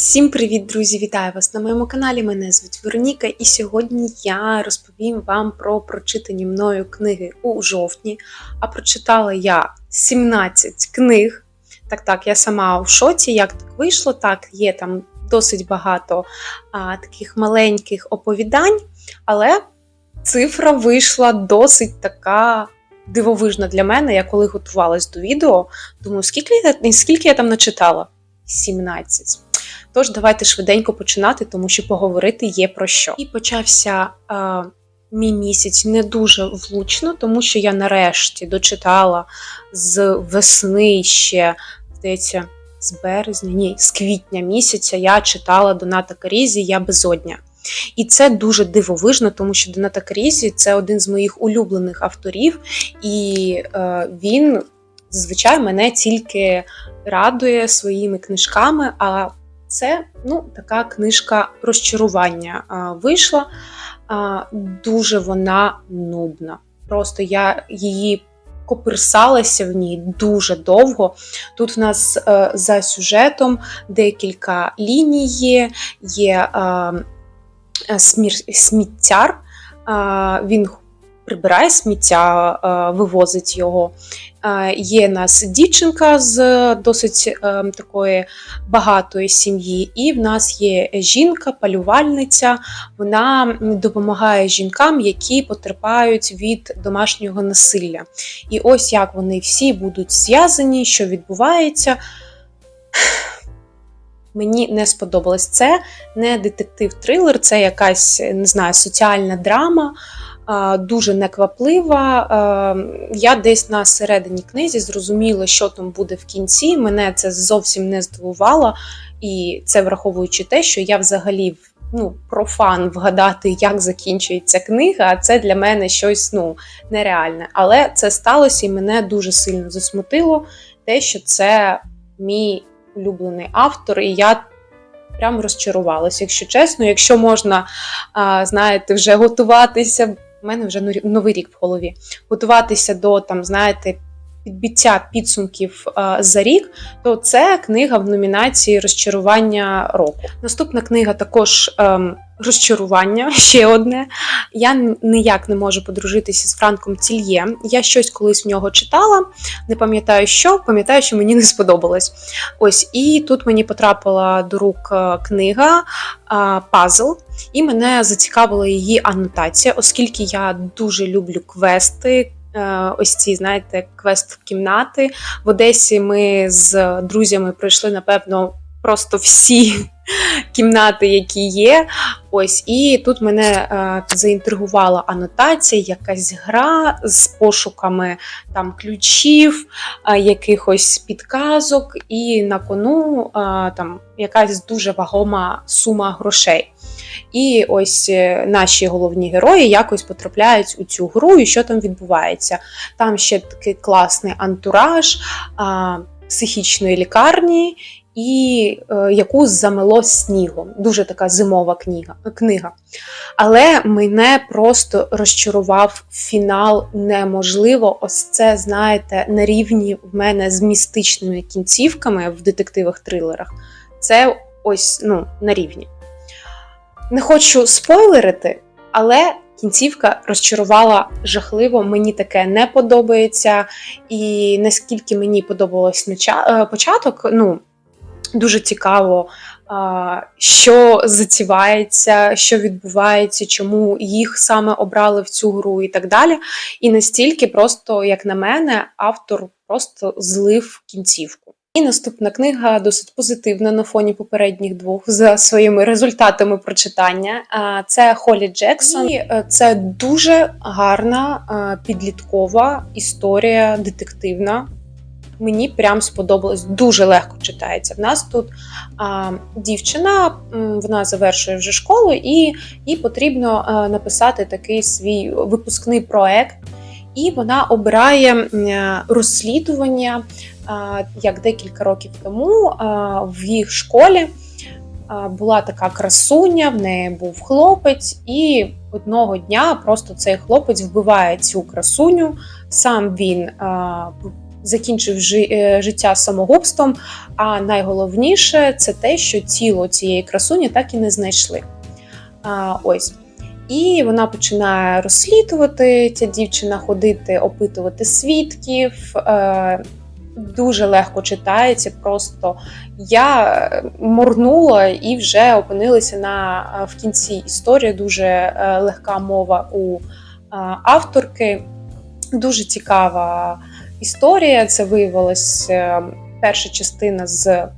Всім привіт, друзі! Вітаю вас на моєму каналі. Мене звуть Вероніка, і сьогодні я розповім вам про прочитані мною книги у жовтні. А прочитала я 17 книг. Так, так, я сама в шоці, як так вийшло. Так, є там досить багато а, таких маленьких оповідань, але цифра вийшла досить така. Дивовижна для мене, я коли готувалась до відео, думаю, скільки скільки я там начитала? 17. Тож, давайте швиденько починати, тому що поговорити є про що. І почався е, мій місяць не дуже влучно, тому що я нарешті дочитала з весни ще, здається, з березня, ні, з квітня місяця я читала Доната Карізі Я безодня. І це дуже дивовижно, тому що Доната Карізі це один з моїх улюблених авторів, і е, він зазвичай мене тільки радує своїми книжками. а це ну, така книжка розчарування вийшла. Дуже вона нудна. Просто я її копирсалася в ній дуже довго. Тут в нас за сюжетом декілька ліній є, є сміттяр. Він прибирає сміття, вивозить його. Є в нас дівчинка з досить такої багатої сім'ї, і в нас є жінка, палювальниця. Вона допомагає жінкам, які потерпають від домашнього насилля. І ось як вони всі будуть зв'язані, що відбувається. Мені не сподобалось це не детектив-трилер, це якась не знаю, соціальна драма дуже некваплива. Я десь на середині книзі зрозуміла, що там буде в кінці. Мене це зовсім не здивувало, і це враховуючи те, що я взагалі ну, профан вгадати, як закінчується книга, а це для мене щось ну, нереальне. Але це сталося і мене дуже сильно засмутило, те, що це мій улюблений автор, і я. Прям розчарувалася, якщо чесно, якщо можна, знаєте, вже готуватися у мене вже новий рік в голові. Готуватися до там, знаєте, підбиття підсумків за рік, то це книга в номінації розчарування року. Наступна книга також. Ем, розчарування ще одне. Я ніяк не можу подружитися з Франком Цільє. Я щось колись в нього читала, не пам'ятаю що, пам'ятаю, що мені не сподобалось. Ось, і тут мені потрапила до рук е, книга Пазл, і мене зацікавила її анотація, оскільки я дуже люблю квести. Е, ось ці, знаєте, квест в кімнати. В Одесі ми з друзями пройшли, напевно, просто всі кімнати, які є. Ось, І тут мене е, заінтригувала анотація, якась гра з пошуками там ключів, е, якихось підказок, і на кону е, там якась дуже вагома сума грошей. І ось е, наші головні герої якось потрапляють у цю гру, і що там відбувається. Там ще такий класний антураж а, психічної лікарні, і е, яку замело снігом. Дуже така зимова книга. книга. Але мене просто розчарував фінал неможливо. Ось це, знаєте, на рівні в мене з містичними кінцівками в детективах-трилерах. Це ось ну, на рівні. Не хочу спойлерити, але кінцівка розчарувала жахливо. Мені таке не подобається. І наскільки мені подобалось е, початок, ну. Дуже цікаво, що зацівається, що відбувається, чому їх саме обрали в цю гру і так далі. І настільки, просто, як на мене, автор просто злив кінцівку. І наступна книга досить позитивна на фоні попередніх двох за своїми результатами прочитання. Це Холі Джексон. І е, Це дуже гарна підліткова історія детективна мені прям сподобалось, дуже легко читається. В нас тут а, дівчина, вона завершує вже школу, і їй потрібно а, написати такий свій випускний проект. І вона обирає розслідування як декілька років тому в їх школі була така красуня, в неї був хлопець, і одного дня просто цей хлопець вбиває цю красуню. Сам він закінчив е, життя самогубством. А найголовніше це те, що тіло цієї красуні так і не знайшли. А, ось. І вона починає розслідувати ця дівчина, ходити, опитувати свідків. Е, дуже легко читається. Просто я е, моргнула і вже опинилася на е, в кінці історії. Дуже легка мова у авторки. Дуже цікава історія. Це виявилась е, перша частина з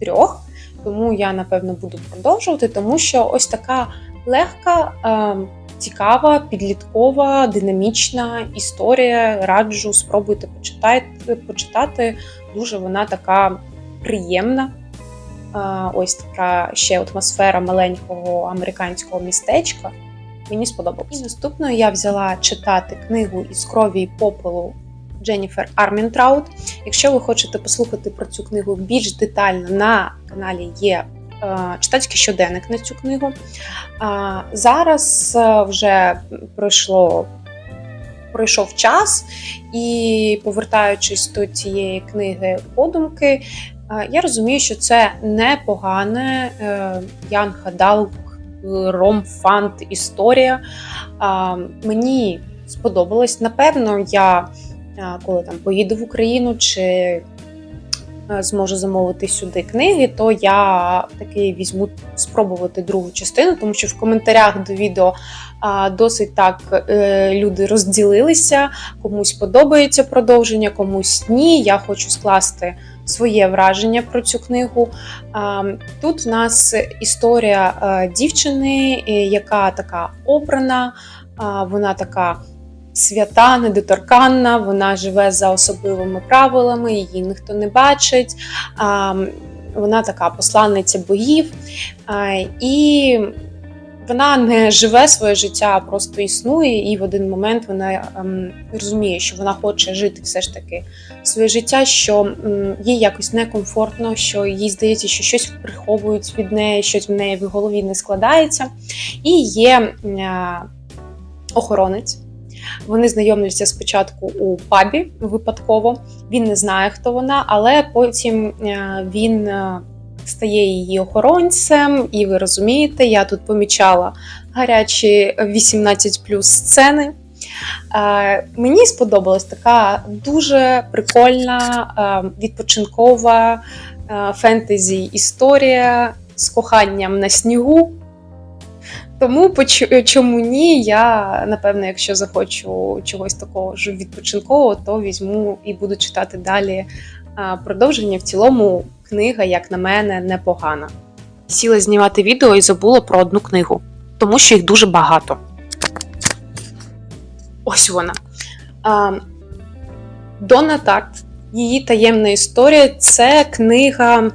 трьох. Тому я напевно буду продовжувати, тому що ось така легка, е, цікава, підліткова, динамічна історія. Раджу, спробуйте почитати, почитати. Дуже вона така приємна. Е, Ось така ще атмосфера маленького американського містечка. Мені сподобалось. І наступною я взяла читати книгу із крові і попелу Дженніфер Армінтраут. Якщо ви хочете послухати про цю книгу більш детально, на каналі є е, читацький щоденник на цю книгу. Зараз е, вже пройшло. Пройшов час, і повертаючись до цієї книги подумки, е, я розумію, що це непогане Ян Хадалк ром-фант історія. Мені сподобалось. Напевно, я коли там поїду в Україну чи а, зможу замовити сюди книги, то я таки візьму спробувати другу частину, тому що в коментарях до відео досить так е, люди розділилися. Комусь подобається продовження, комусь ні. Я хочу скласти своє враження про цю книгу. Тут в нас історія е, дівчини, е, яка така обрана, вона така свята, недоторканна, вона живе за особливими правилами, її ніхто не бачить. Вона така посланниця богів. І вона не живе своє життя, а просто існує, і в один момент вона ем, розуміє, що вона хоче жити все ж таки своє життя, що м, їй якось некомфортно, що їй здається, що щось приховують від неї, щось в неї в голові не складається. І є е, охоронець. Вони знайомляться спочатку у пабі випадково. Він не знає, хто вона, але потім е, він е, стає її охоронцем, і ви розумієте, я тут помічала гарячі 18 плюс сцени. Е, Мені сподобалась така дуже прикольна, відпочинкова фентезі історія з коханням на снігу. Тому чому ні? Я напевно, якщо захочу чогось такого ж відпочинкового, то візьму і буду читати далі продовження. В цілому книга, як на мене, непогана. Сіла знімати відео і забула про одну книгу, тому що їх дуже багато. Ось вона. Дона Тарт. Її таємна історія це книга,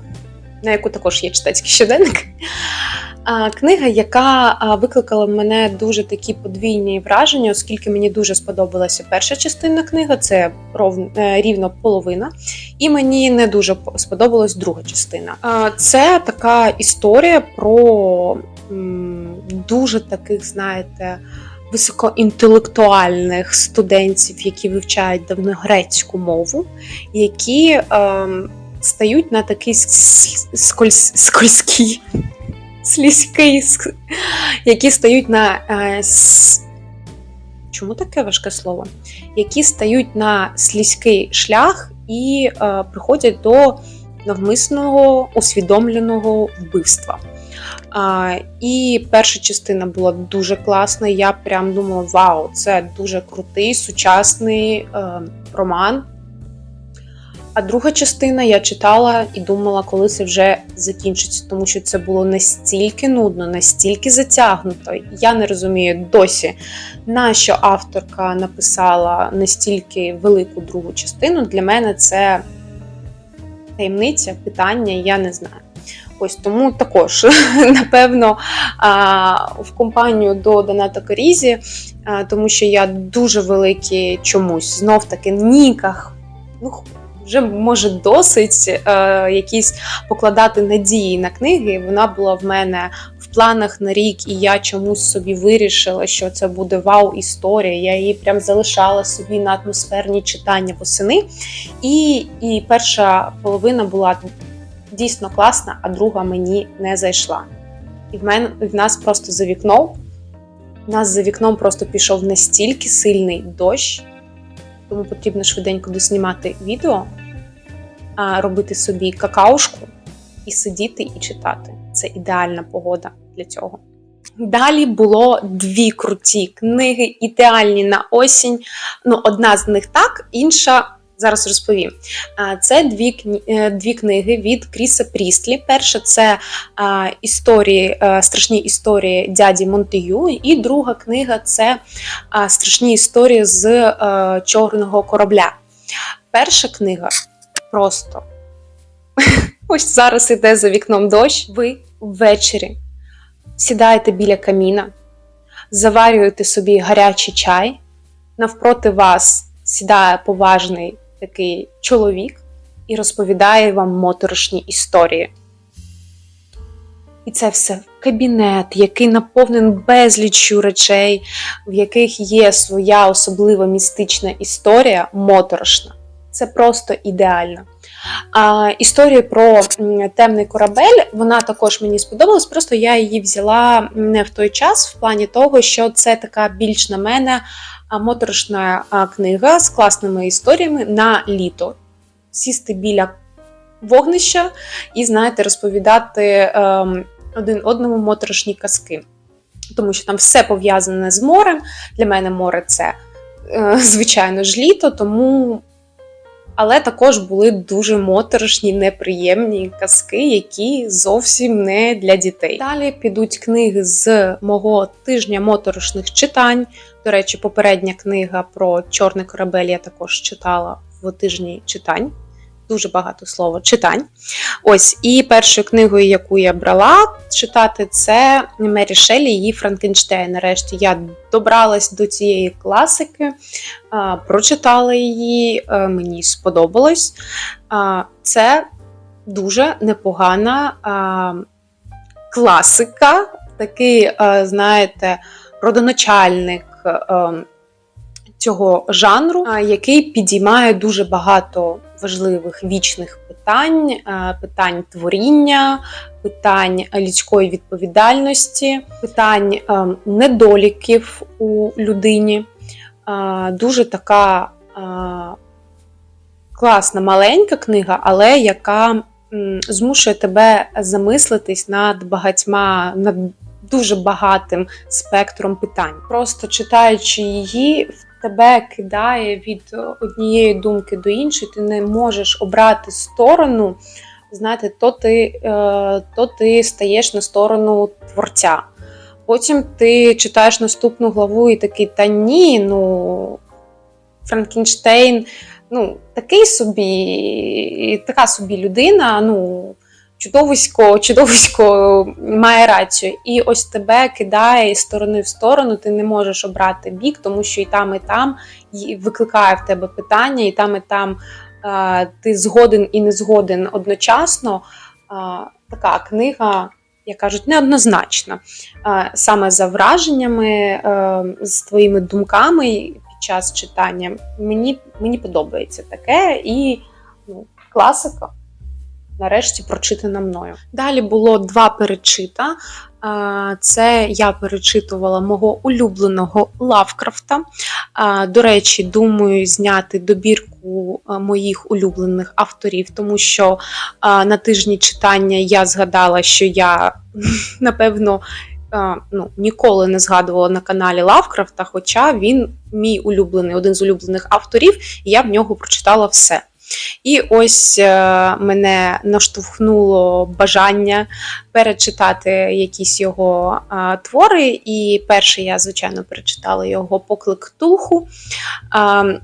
на яку також є читацький щоденник. Книга, яка викликала в мене дуже такі подвійні враження, оскільки мені дуже сподобалася перша частина книги, це е, рівно половина, і мені не дуже по- сподобалась друга частина. Це така історія про дуже таких, знаєте, високоінтелектуальних студентів, які вивчають давньогрецьку мову, які ем, стають на такий скользький слізький, ск- які стають на е, с... чому таке важке слово? Які стають на слізький шлях і е, приходять до навмисного усвідомленого вбивства. А, і перша частина була дуже класна. Я прям думала, вау, це дуже крутий сучасний е, роман. А друга частина я читала і думала, коли це вже закінчиться, тому що це було настільки нудно, настільки затягнуто. Я не розумію досі, на що авторка написала настільки велику другу частину. Для мене це таємниця, питання, я не знаю. Ось тому також, напевно, в компанію до Доната Корізі, тому що я дуже великий чомусь знов таки ніках. Ну, вже може досить е, якісь покладати надії на книги. Вона була в мене в планах на рік, і я чомусь собі вирішила, що це буде вау-історія. Я її прям залишала собі на атмосферні читання восени. І, і перша половина була дійсно класна, а друга мені не зайшла. І в мене в нас просто за вікном. У нас за вікном просто пішов настільки сильний дощ, тому потрібно швиденько доснімати відео, робити собі какаушку і сидіти і читати. Це ідеальна погода для цього. Далі було дві круті книги, ідеальні на осінь. Ну, одна з них так, інша зараз розповім. Це дві, е, дві книги від Кріса Прістлі. Перша це історії, е, страшні історії дяді Монтею, і друга книга це страшні історії з е, чорного корабля. Перша книга просто ось зараз іде за вікном дощ. Ви ввечері сідаєте біля каміна, заварюєте собі гарячий чай, навпроти вас сідає поважний такий чоловік і розповідає вам моторошні історії. І це все кабінет, який наповнений безліччю речей, в яких є своя особлива містична історія, моторошна. Це просто ідеально. А, історія про темний корабель, вона також мені сподобалась, просто я її взяла не в той час, в плані того, що це така більш на мене моторошна книга з класними історіями на літо. Сісти біля вогнища і, знаєте, розповідати ем, один одному моторошні казки. Тому що там все пов'язане з морем. Для мене море це, е, звичайно ж, літо, тому. Але також були дуже моторошні, неприємні казки, які зовсім не для дітей. Далі підуть книги з мого тижня моторошних читань. До речі, попередня книга про чорний корабель я також читала в тижні читань. Дуже багато слова читань. Ось, і першою книгою, яку я брала читати, це Мері Шеллі, її Франкенштейн. Нарешті я добралась до цієї класики, прочитала її, е, мені сподобалось. Це дуже непогана класика, такий, знаєте, родоначальник. Цього жанру, який підіймає дуже багато важливих вічних питань, питань творіння, питань людської відповідальності, питань е, недоліків у людині. Дуже така класна маленька книга, але яка змушує тебе замислитись над багатьма, над дуже багатим спектром питань. Просто читаючи її, тебе кидає від однієї думки до іншої, ти не можеш обрати сторону. Знаєте, то ти, е, то ти стаєш на сторону творця. Потім ти читаєш наступну главу і такий, та ні, ну Франкенштейн, ну, такий собі, така собі людина, ну, чудовисько, чудовисько має рацію. І ось тебе кидає з сторони в сторону, ти не можеш обрати бік, тому що і там, і там викликає в тебе питання, і там, і там е, ти згоден і не згоден одночасно. Е, така книга, як кажуть, неоднозначна. Е, саме за враженнями, е, з твоїми думками під час читання. Мені, мені подобається таке і ну, класика нарешті прочитана мною. Далі було два перечита. Це я перечитувала мого улюбленого Лавкрафта. До речі, думаю зняти добірку моїх улюблених авторів, тому що на тижні читання я згадала, що я напевно. Ну, ніколи не згадувала на каналі Лавкрафта, хоча він мій улюблений, один з улюблених авторів, і я в нього прочитала все. І ось е, мене наштовхнуло бажання перечитати якісь його е, твори. І перший я, звичайно, перечитала його поклик Тулху, е,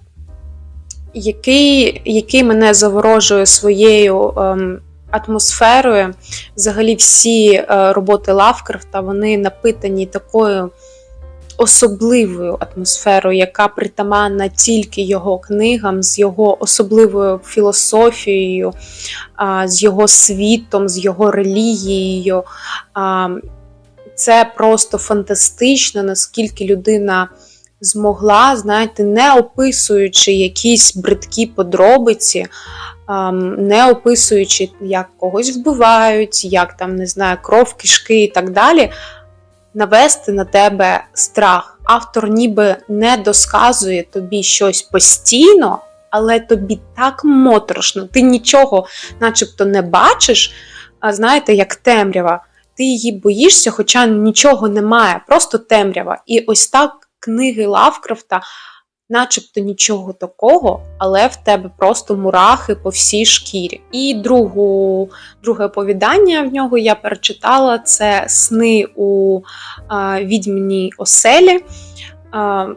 який, який мене заворожує своєю. ем, Атмосферою, взагалі, всі роботи Лавкрафта вони напитані такою особливою атмосферою, яка притаманна тільки його книгам, з його особливою філософією, з його світом, з його релігією. Це просто фантастично, наскільки людина змогла, знаєте, не описуючи якісь бридкі подробиці, не описуючи, як когось вбивають, як там, не знаю, кров, кишки і так далі, навести на тебе страх. Автор ніби не досказує тобі щось постійно, але тобі так моторошно, ти нічого начебто не бачиш, а знаєте, як темрява. Ти її боїшся, хоча нічого немає, просто темрява. І ось так книги Лавкрафта, начебто нічого такого, але в тебе просто мурахи по всій шкірі. І другу, друге оповідання в нього я перечитала: це сни у а, відьмній оселі. А,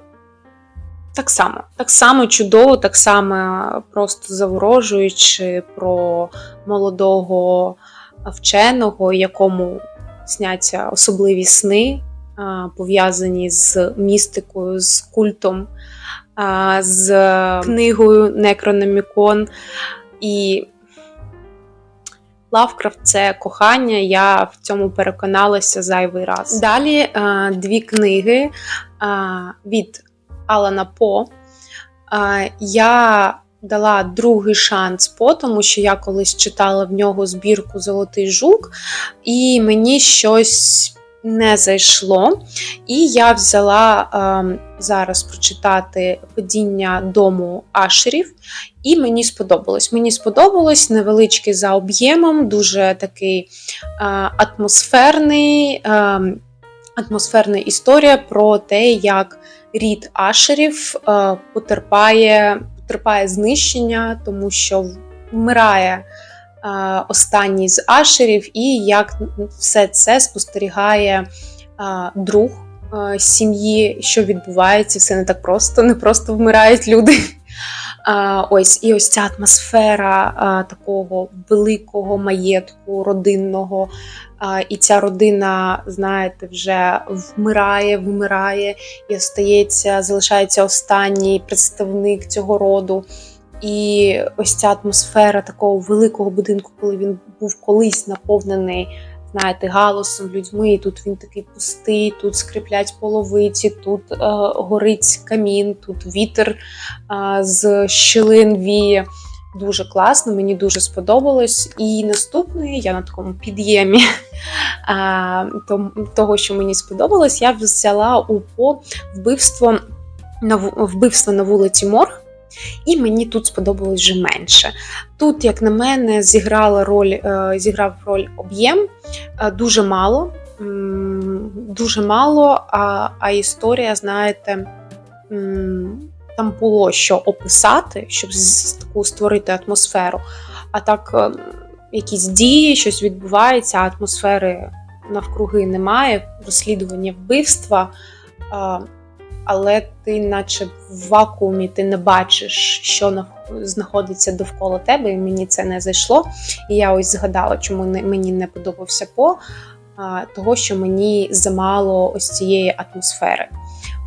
так само, так само чудово, так само просто заворожуючи про молодого вченого, якому сняться особливі сни, пов'язані з містикою, з культом, з книгою Некрономікон. І Лавкрафт це кохання, я в цьому переконалася зайвий раз. Далі дві книги від Алана По. Я дала другий шанс по тому, що я колись читала в нього збірку Золотий жук, і мені щось не зайшло. І я взяла е, зараз прочитати падіння дому Ашерів, і мені сподобалось. Мені сподобалось невеличкий за об'ємом, дуже такий е, атмосферний. Е, Атмосферна історія про те, як рід Ашерів е, потерпає потерпає знищення, тому що вмирає останній з Ашерів, і як все це спостерігає е, друг е, сім'ї, що відбувається, все не так просто, не просто вмирають люди. Ось і ось ця атмосфера такого великого маєтку родинного. І ця родина, знаєте, вже вмирає, вмирає і остається, залишається останній представник цього роду. І ось ця атмосфера такого великого будинку, коли він був колись наповнений знаєте, галасом, людьми. І Тут він такий пустий, тут скриплять половиці, тут е, горить камін, тут вітер е, з щілин віє. Дуже класно, мені дуже сподобалось. І наступний я на такому під'ємі того, що мені сподобалось, я взяла у по вбивство на вбивство на вулиці Морг. І мені тут сподобалось вже менше. Тут, як на мене, зіграла роль, е, зіграв роль об'єм е, дуже мало, дуже мало, а, а історія, знаєте, там було що описати, щоб таку створити атмосферу. А так, е, якісь дії, щось відбувається, атмосфери навкруги немає, розслідування вбивства але ти, наче в вакуумі, ти не бачиш, що знаходиться довкола тебе, і мені це не зайшло. І я ось згадала, чому мені не подобався по того, що мені замало ось цієї атмосфери.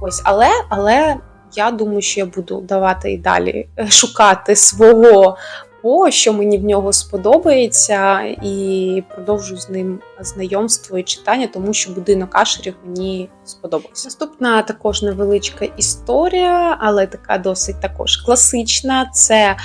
Ось, але, але. Я думаю, що я буду давати і далі шукати свого по, що мені в нього сподобається, і продовжу з ним знайомство і читання, тому що будинок Ашерів мені сподобався. Наступна також невеличка історія, але така досить також класична. Це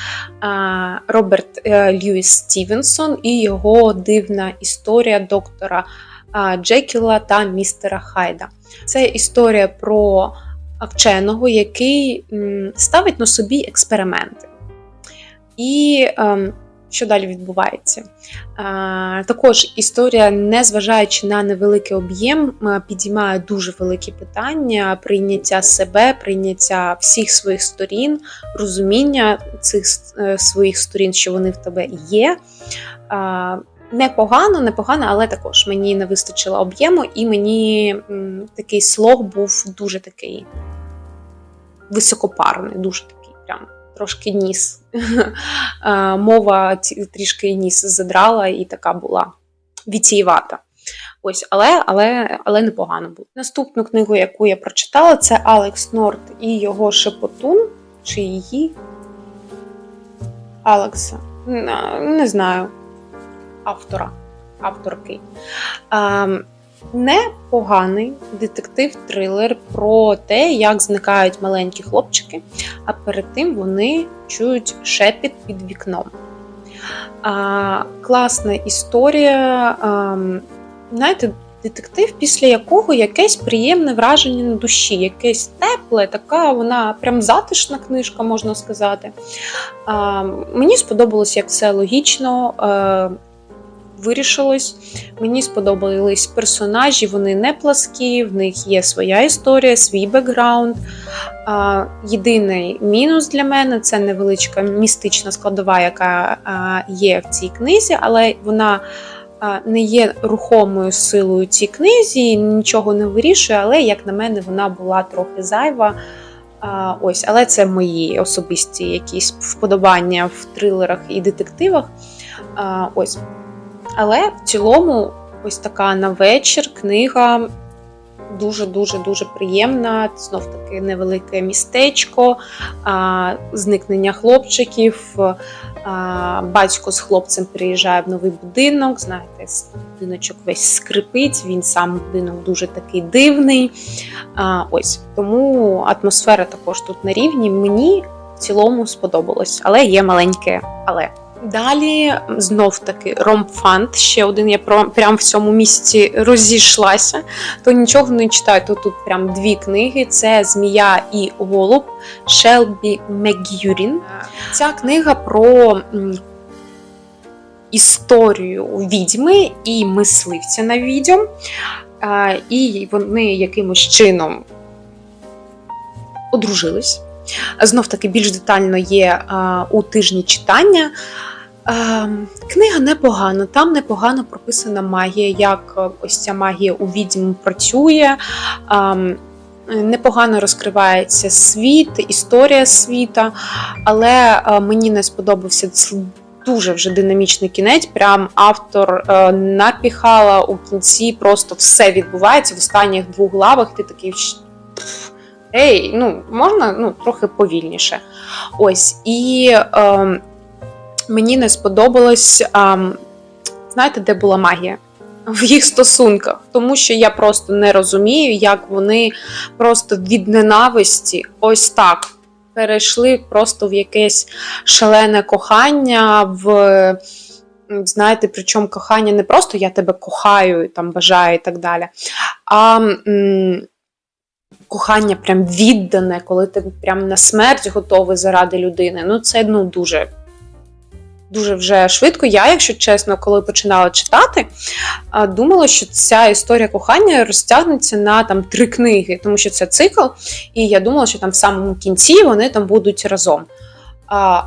а, Роберт е, Льюіс Стівенсон і його дивна історія доктора а, Джекіла та містера Хайда. Це історія про вченого, який м, ставить на собі експерименти. І ем, що далі відбувається? Е, також історія, незважаючи на невеликий об'єм, е, підіймає дуже великі питання: прийняття себе, прийняття всіх своїх сторін, розуміння цих е, своїх сторін, що вони в тебе є. Непогано, непогано, але також мені не вистачило об'єму, і мені такий слог був дуже такий високопарний, дуже такий прям трошки ніс. Мова трішки ніс задрала і така була віцієвата. Ось, але але, але непогано було. Наступну книгу, яку я прочитала, це Алекс Норт і його Шепотун. Чи її? Алекса. Не знаю. Автора. Авторки. Непоганий детектив-трилер про те, як зникають маленькі хлопчики, а перед тим вони чують шепіт під вікном. А, Класна історія. А, знаєте, детектив, після якого якесь приємне враження на душі, якесь тепле, така вона прям затишна книжка, можна сказати. А, Мені сподобалось, як все логічно. Вирішилось. Мені сподобались персонажі, вони не пласкі, в них є своя історія, свій бекграунд. Єдиний мінус для мене це невеличка містична складова, яка є в цій книзі, але вона не є рухомою силою цій книзі, нічого не вирішує, але, як на мене, вона була трохи зайва. Ось, Але це мої особисті якісь вподобання в трилерах і детективах. Ось. Але в цілому, ось така на вечір книга дуже-дуже дуже приємна. Знов таки невелике містечко, зникнення хлопчиків. Батько з хлопцем приїжджає в новий будинок. Знаєте, будиночок весь скрипить, він сам будинок дуже такий дивний. Ось тому атмосфера також тут на рівні. Мені в цілому сподобалось, але є маленьке але. Далі знов таки ромфант. Ще один я прям в цьому місці розійшлася, то нічого не читаю. То тут прям дві книги: це Змія і Голуб Шелбі Мегюрін. Ця книга про історію відьми і мисливця на відьом. І вони якимось чином одружились. Знов таки більш детально є у тижні читання. Ем, книга непогана, там непогано прописана магія, як е, ось ця магія у відьм працює. Ем, непогано розкривається світ, історія світа, але е, мені не сподобався дуже вже динамічний кінець. Прям автор е, напіхала у кінці, просто все відбувається в останніх двох главах. Ти такий. Ей, ну можна ну, трохи повільніше. Ось. І е, мені не сподобалось, а, знаєте, де була магія? В їх стосунках, тому що я просто не розумію, як вони просто від ненависті ось так перейшли просто в якесь шалене кохання, в, знаєте, причому кохання не просто я тебе кохаю, там бажаю і так далі, а м кохання прям віддане, коли ти прям на смерть готовий заради людини. Ну, це ну, дуже дуже вже швидко. Я, якщо чесно, коли починала читати, думала, що ця історія кохання розтягнеться на там три книги, тому що це цикл, і я думала, що там в самому кінці вони там будуть разом.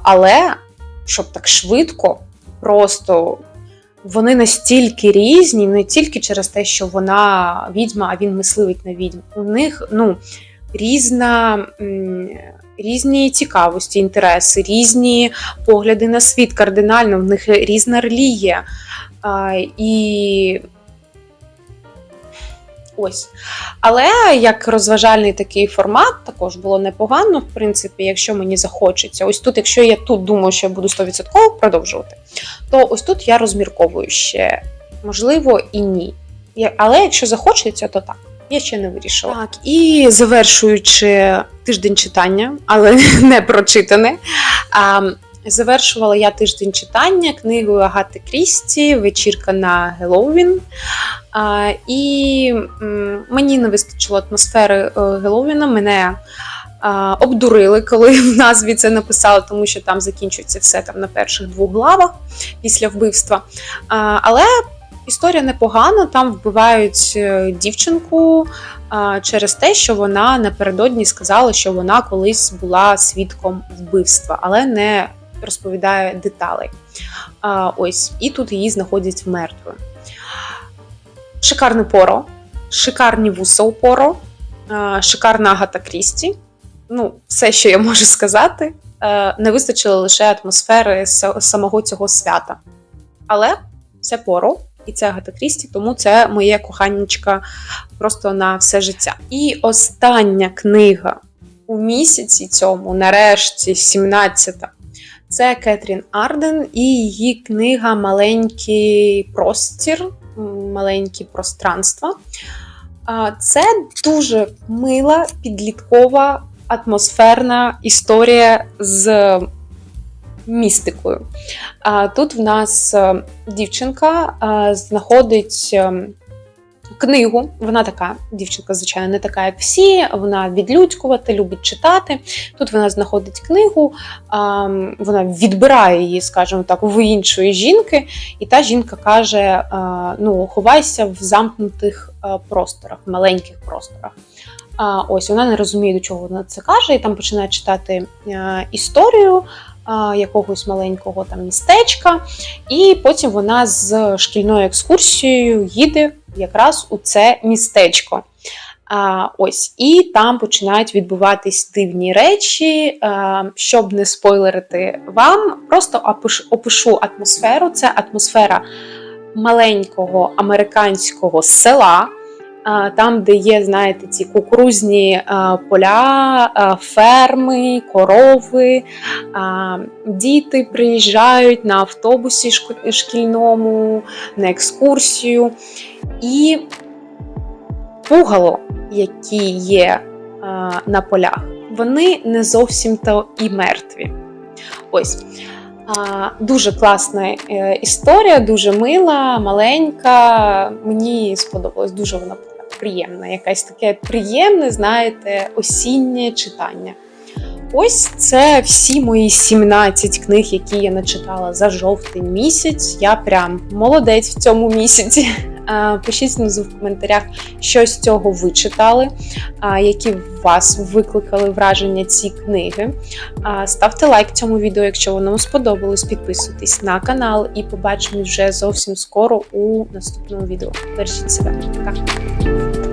Але щоб так швидко, просто. Вони настільки різні, не тільки через те, що вона відьма, а він мисливить на відьм. У них ну, різна різні цікавості, інтереси, різні погляди на світ, кардинально в них різна релігія. І ось. Але як розважальний такий формат, також було непогано, в принципі, якщо мені захочеться. Ось тут, якщо я тут думаю, що я буду 100% продовжувати, то ось тут я розмірковую ще, можливо, і ні. Але якщо захочеться, то так. Я ще не вирішила. Так, і завершуючи тиждень читання, але не прочитане. А, Завершувала я тиждень читання книгою Агати Крісті Вечірка на Геловін. І мені не вистачило атмосфери е, Геловіна. Мене обдурили, коли в назві це написали, тому що там закінчується все там на перших двох главах після вбивства. Але Історія непогана, там вбивають е, дівчинку через те, що вона напередодні сказала, що вона колись була свідком вбивства, але не розповідає деталей. Ось, і тут її знаходять мертвою. Шикарне поро, шикарні вуса у поро, шикарна Агата Крісті. Ну, все, що я можу сказати, е, не вистачило лише атмосфери самого цього свята. Але це поро і це Агата Крісті, тому це моє коханнячка просто на все життя. І остання книга у місяці цьому, нарешті, 17-та, це Кетрін Арден і її книга Маленький простір, маленькі пространства. Це дуже мила, підліткова, атмосферна історія з містикою. Тут в нас е, дівчинка е, знаходить. е, Книгу, вона така дівчинка, звичайно, не така, як всі. Вона відлюдькувати, любить читати. Тут вона знаходить книгу, вона відбирає її, скажімо так, в іншої жінки, і та жінка каже: ну, ховайся в замкнутих просторах, в маленьких просторах. А, ось вона не розуміє, до чого вона це каже, і там починає читати історію. Якогось маленького там містечка, і потім вона з шкільною екскурсією їде якраз у це містечко. А, Ось, і там починають відбуватись дивні речі. А, щоб не спойлерити вам, просто опишу, опишу атмосферу. Це атмосфера маленького американського села. Там, де є, знаєте, ці кукурузні поля, ферми, корови, діти приїжджають на автобусі шкільному, на екскурсію. І пугало, які є на полях, вони не зовсім то і мертві. Ось. Дуже класна е, історія, дуже мила, маленька. Мені сподобалось, дуже вона приємна. якесь таке приємне, знаєте, осіннє читання. Ось це всі мої 17 книг, які я начитала за жовтень місяць. Я прям молодець в цьому місяці. А, Пишіть знизу в коментарях, що з цього ви читали, які в вас викликали враження ці книги. Ставте лайк цьому відео, якщо воно вам сподобалось. Підписуйтесь на канал і побачимось вже зовсім скоро у наступному відео. Бережіть себе. Пока!